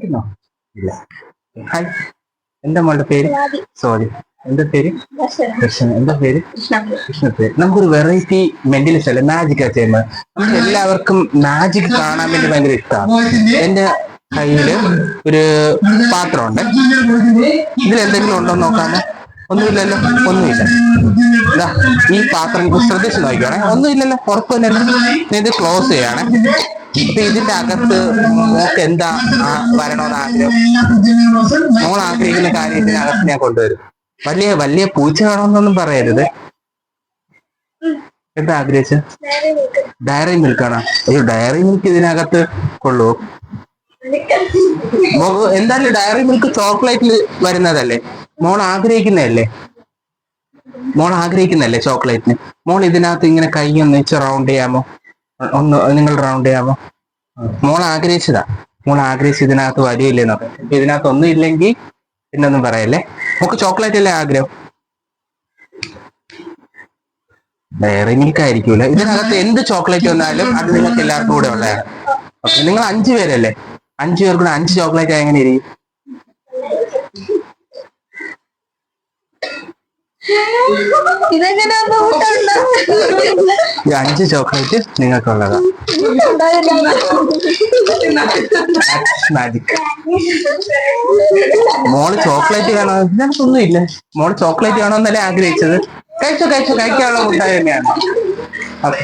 കഴിക്കുന്നോ ഇല്ല. ഹായ് എന്താ മോളുടെ പേര്? സോറി എന്താ പേര്? കൃഷ്ണൻ എന്താ പേര്? കൃഷ്ണ പേര്. നമുക്കൊരു വെറൈറ്റി മെന്റലിസ്റ്റ് അല്ലെ? മാജിക് ചെയ്യുന്നത്. നമുക്ക് എല്ലാവർക്കും മാജിക് കാണാൻ വേണ്ടി ഭയങ്കര ഇഷ്ടമാണ് എന്റെ കയ്യിൽ ഒരു പാത്രം ഉണ്ട് ഇതിൽ എന്തെങ്കിലും ഉണ്ടോ നോക്കാമോ? ഒന്നുമില്ലല്ലോ. ഒന്നുമില്ല. ഇതാ ഈ പാത്രം ശ്രദ്ധിച്ച് നോക്കിക്കോണേ. ഒന്നുമില്ലല്ലോ. ഉറപ്പ് തന്നെ ഇത് ക്ലോസ് ചെയ്യണേ. അപ്പൊ ഇതിന്റെ അകത്ത് എന്താ വരണമെന്ന് ആഗ്രഹം? നമ്മൾ ആഗ്രഹിക്കുന്ന കാര്യം ഇതിനകത്ത് ഞാൻ കൊണ്ടുവരും. വലിയ വലിയ പൂച്ച വേണമെന്നൊന്നും പറയരുത്. എന്താ ആഗ്രഹിച്ച? ഡയറി മിൽക്ക് ആണോ? അയ്യോ ഡയറി മിൽക്ക് ഇതിനകത്ത് കൊള്ളുവോ എന്തായാലും ഡയറി മിൽക്ക് ചോക്ലേറ്റിൽ വരുന്നതല്ലേ? മോൾ ആഗ്രഹിക്കുന്നതല്ലേ? മോൾ ആഗ്രഹിക്കുന്നതല്ലേ ചോക്ലേറ്റിന്? മോൾ ഇതിനകത്ത് ഇങ്ങനെ കൈ ഒന്ന് വെച്ച് റൗണ്ട് ചെയ്യാമോ? നിങ്ങൾ റൗണ്ട് ചെയ്യാമോ? മോൾ ആഗ്രഹിച്ചതാ. മോൾ ആഗ്രഹിച്ച ഇതിനകത്ത് വരില്ലേ പറയാം ഇതിനകത്ത് ഒന്നും ഇല്ലെങ്കിൽ പിന്നെ ഒന്നും പറയല്ലേ? നമുക്ക് ചോക്ലേറ്റ് അല്ലേ ആഗ്രഹം? ഡയറി മിൽക്ക് ആയിരിക്കൂല ഇതിനകത്ത് എന്ത് ചോക്ലേറ്റ് വന്നാലും അത് നിങ്ങൾക്ക് എല്ലാവർക്കും കൂടെ ഉള്ളതാണ്. ഓക്കെ നിങ്ങൾ അഞ്ചു പേരല്ലേ? അഞ്ചു പേർക്ക് അഞ്ച് ചോക്ലേറ്റ് എങ്ങനെ ഇരിക്കും? ഇതെങ്ങനെ ഈ അഞ്ച് ചോക്ലേറ്റ് നിങ്ങൾക്കുള്ളതാണ് മോൾ ചോക്ലേറ്റ് കാണോ ഇതിനകത്തൊന്നും ഇല്ല മോൾ ചോക്ലേറ്റ് കാണുമെന്നല്ലേ ആഗ്രഹിച്ചത്. കഴിച്ചോ കഴിച്ചോ. കഴിക്കാനുള്ള മുട്ടായി തന്നെയാണ്. ഓക്കെ